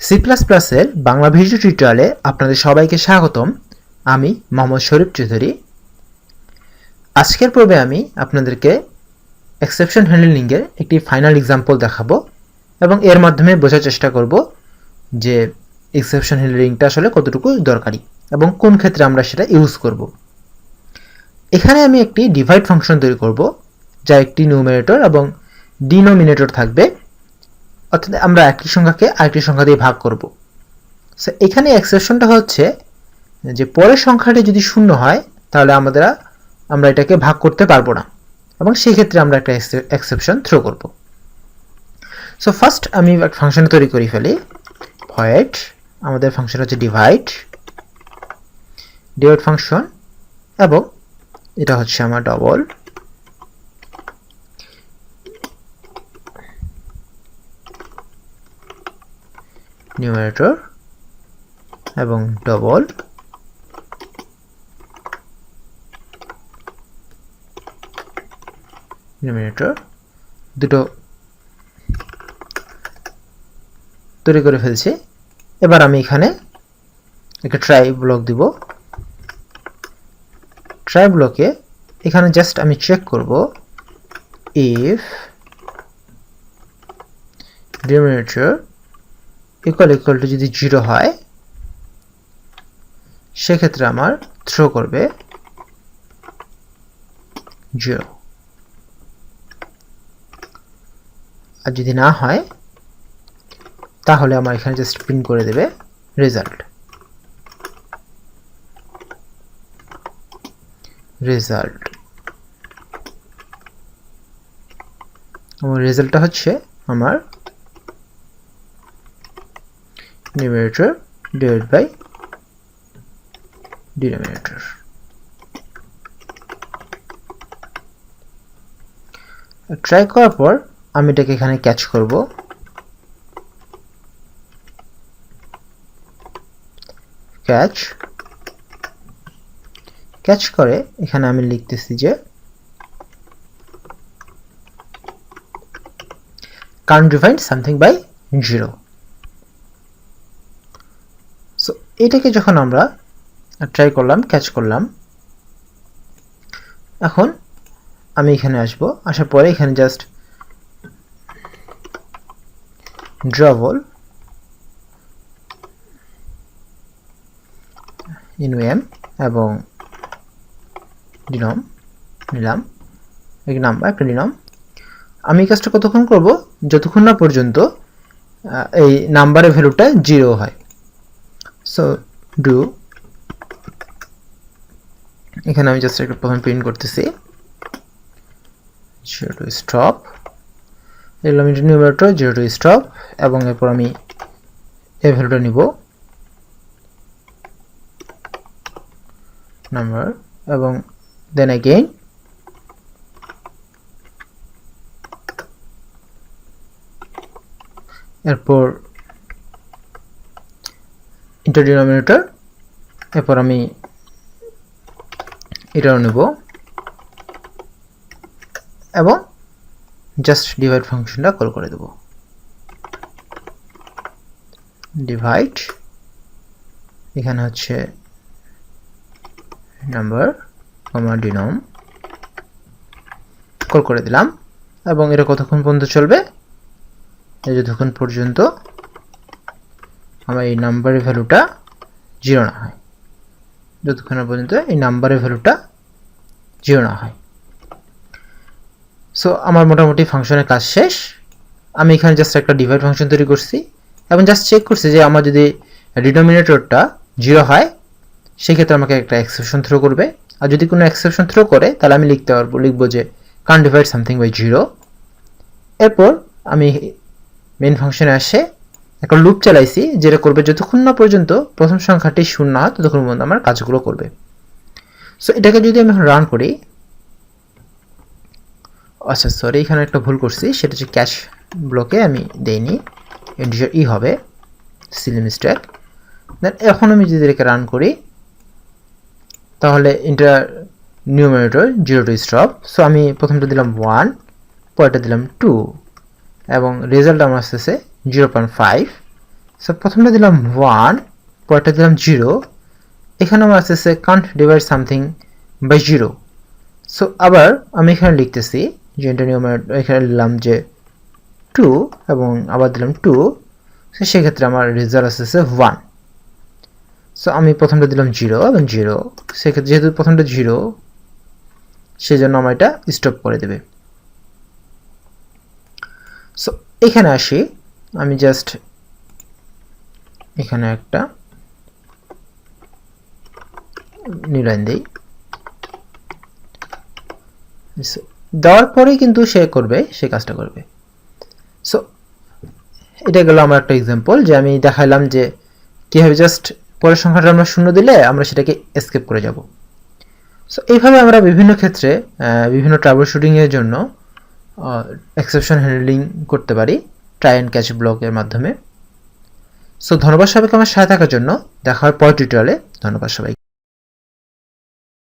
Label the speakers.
Speaker 1: C plus প্লাসের Bangla video টিউটোরিয়ালে আপনাদের সবাইকে স্বাগতম। আমি মোহাম্মদ শরীফ চৌধুরী। আজকের পর্বে আমি আপনাদেরকে এক্সেপশন হ্যান্ডলিংয়ের একটি ফাইনাল এক্সাম্পল দেখাবো এবং এর মাধ্যমে বোঝার চেষ্টা করব যে এক্সেপশন হ্যান্ডলিংটা আসলে কতটুকু দরকারি এবং কোন ক্ষেত্রে আমরা সেটা ইউজ করব। এখানে আমি একটি ডিভাইড ফাংশন তৈরি করব, যা একটি নিউমিনেটর এবং ডিনোমিনেটর থাকবে। অর্থাৎ আমরা একটি সংখ্যাকে আরেকটি সংখ্যা দিয়ে ভাগ করব। সো এখানে এক্সেপশনটা হচ্ছে যে পরের সংখ্যাটি যদি শূন্য হয়, তাহলে আমরা আমরা এটাকে ভাগ করতে পারব না। এবং সেই ক্ষেত্রে আমরা একটা এক্সেপশন থ্রো করব। সো ফার্স্ট আমি একটা ফাংশন তৈরি করে ফেলি। ভয়েড আমাদের ফাংশন হচ্ছে ডিভাইড ডিভাইড ফাংশন এবং এটা হচ্ছে আমার ডবল নিউমারেটর এবং ডবল নিউমারেটর দুটো তৈরি করে ফেলছি। এবার আমি এখানে একটা ট্রাই ব্লক দিব। ট্রাই ব্লকে এখানে জাস্ট আমি চেক করব if denominator equal equal to যদি জিরো হয়, সেক্ষেত্রে আমার থ্রো করবে জিরো আর যদি না হয়, তাহলে আমার এখানে জাস্ট প্রিন্ট করে দেবে রেজাল্ট রেজাল্ট আমার রেজাল্টটা হচ্ছে আমার numerator divided by denominator try করার পর আমি এটাকে এখানে ক্যাচ করব ক্যাচ ক্যাচ করে এখানে আমি লিখতেছি যে can't define something by 0 এটাকে যখন আমরা ট্রাই করলাম ক্যাচ করলাম, এখন আমি এখানে আসব। আসার পরে এখানে জাস্ট ড্রবল ইনওএম এবং ডিনম নিলাম। এক নাম্বার, একটা নিলাম আমি কাজটা কতক্ষণ করব? যতক্ষণ না পর্যন্ত এই নাম্বারের ভ্যালুটা জিরো হয়। সো ডু এখানে আমি জাস্ট একটা প্রথমে প্রিন্ট করতেছি। জিরো টু স্টপ এগুলো আমি নিউমারেটর জিরো টু স্টপ এবং এরপর আমি এই ভ্যালুটা নিব। নাম্বার এবং দেন অ্যাগেইন এরপর ইন্টারডিনোমিনেটর এরপর আমি এটাও নেব। এবং জাস্ট ডিভাইড ফাংশনটা কল করে দেব। ডিভাইড এখানে হচ্ছে নাম্বার কমা ডিনম কল করে দিলাম। এবং এটা কতক্ষণ পর্যন্ত চলবে? যতক্ষণ পর্যন্ত। আমার এই নাম্বারের ভ্যালুটা জিরো না হয়। যতক্ষণ পর্যন্ত এই নাম্বারের ভ্যালুটা জিরো না হয়। সো আমার মোটামুটি ফাংশনের কাজ শেষ। আমি এখানে জাস্ট একটা ডিভাইড ফাংশন তৈরি করছি এবং জাস্ট চেক করছি যে আমার যদি ডিনোমিনেটরটা জিরো হয়, সেক্ষেত্রে আমাকে একটা এক্সেপশন থ্রো করবে। আর যদি কোনো এক্সেপশন থ্রো করে, তাহলে আমি লিখতে পারব, লিখব যে কান ডিভাইড সামথিং বাই জিরো এরপর আমি মেন ফাংশনে আসে একটা লুপ চালাইছি, যেটা করবে যতক্ষণ না পর্যন্ত প্রথম সংখ্যাটি শূন্য হয়, ততক্ষণ পর্যন্ত আমার কাজগুলো করবে। সো এটাকে যদি আমি এখন রান করি আচ্ছা সরি এখানে একটা ভুল করছি, সেটা হচ্ছে ক্যাশ ব্লকে আমি দেইনি ইন্টিজার ই হবে সিলি মিস্টেক দেন এখন আমি যদি এটাকে রান করি, তাহলে enter numerator zero to stop so আমি প্রথমটা দিলাম ওয়ান পরেরটা দিলাম টু এবং রেজাল্ট আমার আসতেছে জিরো পয়েন্ট ফাইভ। সো প্রথমটা দিলাম ওয়ান পরেরটা দিলাম জিরো এখানে আমার আসতেছে can't divide something by zero so আবার আমি এখানে লিখতেছি, যে এটা নিয়ে এখানে দিলাম যে টু এবং আবার দিলাম টু সো সেক্ষেত্রে আমার রেজাল্ট আসতেছে ওয়ান সো আমি প্রথমটা দিলাম জিরো এবং জিরো সেক্ষেত্রে যেহেতু প্রথমটা জিরো সেজন্য আমার এটা স্টপ করে দেবে। সো এখানে আসি। আমি জাস্ট এখানে একটা নিলাইন দিই। দেওয়ার পরেই কিন্তু সে করবে, সে কাজটা করবে। সো এটা গেল আমার একটা এক্সাম্পল যে আমি দেখালাম যে কীভাবে জাস্ট পরের সংখ্যাটা আমরা শূন্য দিলে আমরা সেটাকে এসকেপ করে যাব। সো এইভাবে আমরা বিভিন্ন ক্ষেত্রে বিভিন্ন ট্রাভেল শুটিংয়ের জন্য এক্সেপশন হ্যান্ডলিং করতে পারি। ট্রাই অ্যান্ড ক্যাচ ব্লগের মাধ্যমে। সো ধন্যবাদ সবাইকে আমার সাথে থাকার জন্য। দেখা হয় পরের টিউটোরিয়ালে ধন্যবাদ সবাই